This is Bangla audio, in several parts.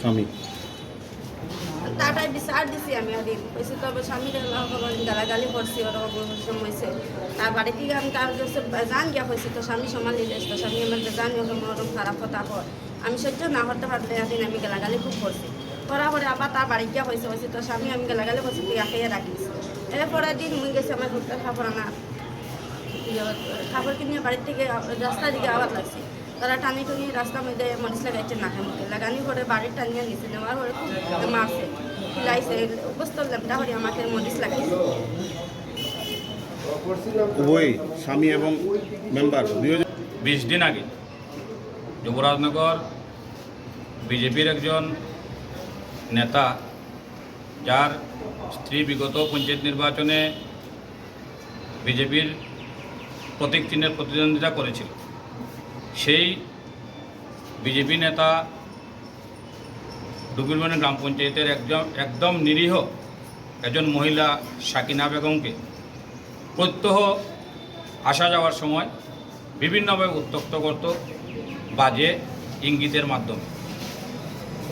স্বামী। তাটাই বিচার দিছি আমি ওদিন কইছি, তবে স্বামীর গালাগালি করছি ওরকম সময়েছে। তার বাড়ি থেকে আমি তার কাছে হয়েছি স্বামী যাইছে তো স্বামী আমার জান কথা আমি সহ্য না করতে পারলে আমি গালাগালি খুব করছি। করা পরে আবার তার বাড়ি গিয়া হয়েছে হয়েছে তো স্বামী, আমি গালাগালি করছি, তুই আখিয়ে রাখিস। এরপরে দিন মুই গেছি আমার ঘুরতে খাবার না খাবার কিনে বাড়ির থেকে রাস্তা দিকে আবার লাগছে। তারা টানি টুনি রাস্তার মধ্যে মরিচ লাগাইছে নাকে মুখে লাগানি করে বাড়ির টানিয়ে নিছে নেওয়ার পরে খুব মারছে খিলাইছে হয়ে আমাকে মরিচ লাগাইছে। উভয়ই স্বামী এবং মেম্বার বিশ দিন আগে যুবরাজনগর বিজেপির একজন নেতা যার স্ত্রী বিগত পঞ্চায়েত নির্বাচনে বিজেপির প্রতীক চিহ্নের প্রতিদ্বন্দ্বিতা করেছিল। সেই বিজেপি নেতা ডুবিলবনে গ্রাম পঞ্চায়েতের একজন একদম নিরীহ একজন মহিলা সাকিনা বেগমকে প্রত্যহ আসা যাওয়ার সময় বিভিন্নভাবে উত্তক্ত করত বাজে ইঙ্গিতের মাধ্যমে।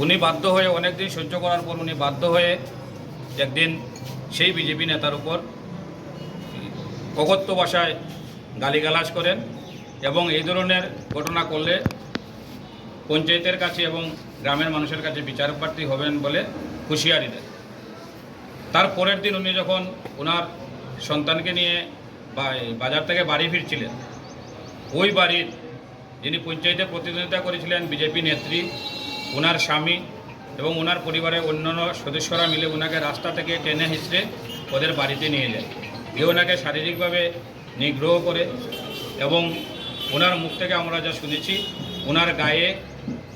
উনি বাধ্য হয়ে অনেক দিন সহ্য করার পর উনি বাধ্য হয়ে একদিন সেই বিজেপি নেতার উপর অগত্য ভাষায় গালিগালাজ করেন। এবং এই ধরনের ঘটনা করলে পঞ্চায়েতের কাছে এবং গ্রামের মানুষের কাছে বিচার প্রার্থী হবেন বলে হুঁশিয়ারি দেন তার পরের দিন উনি যখন ওনার সন্তানকে নিয়ে বাজার থেকে বাড়ি ফিরছিলেন, ওই বাড়ির যিনি পঞ্চায়েতে প্রতিদ্বন্দ্বিতা করেছিলেন, বিজেপি নেত্রী, ওনার স্বামী এবং ওনার পরিবারের অন্যান্য সদস্যরা মিলে ওনাকে রাস্তা থেকে টেনে হিঁচড়ে ওদের বাড়িতে নিয়ে যায়। গিয়ে ওনাকে শারীরিকভাবে নিগ্রহ করে এবং ওনার মুখ থেকে আমরা যা শুনেছি, ওনার গায়ে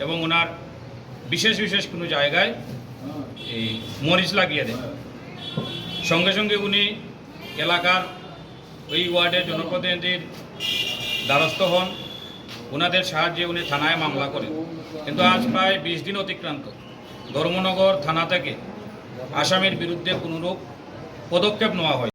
এবং ওনার বিশেষ বিশেষ কোনো জায়গায় এই মরিচ লাগিয়ে দেয় সঙ্গে সঙ্গে উনি এলাকার ওই ওয়ার্ডের জনপ্রতিনিধির দ্বারস্থ হন। ওনাদের সাহায্যে উনি থানায় মামলা করেন। কিন্তু আজ প্রায় বিশ দিন অতিক্রান্ত। ধর্মনগর থানা থেকে আসামির বিরুদ্ধে কোনোরূপ পদক্ষেপ নেওয়া হয়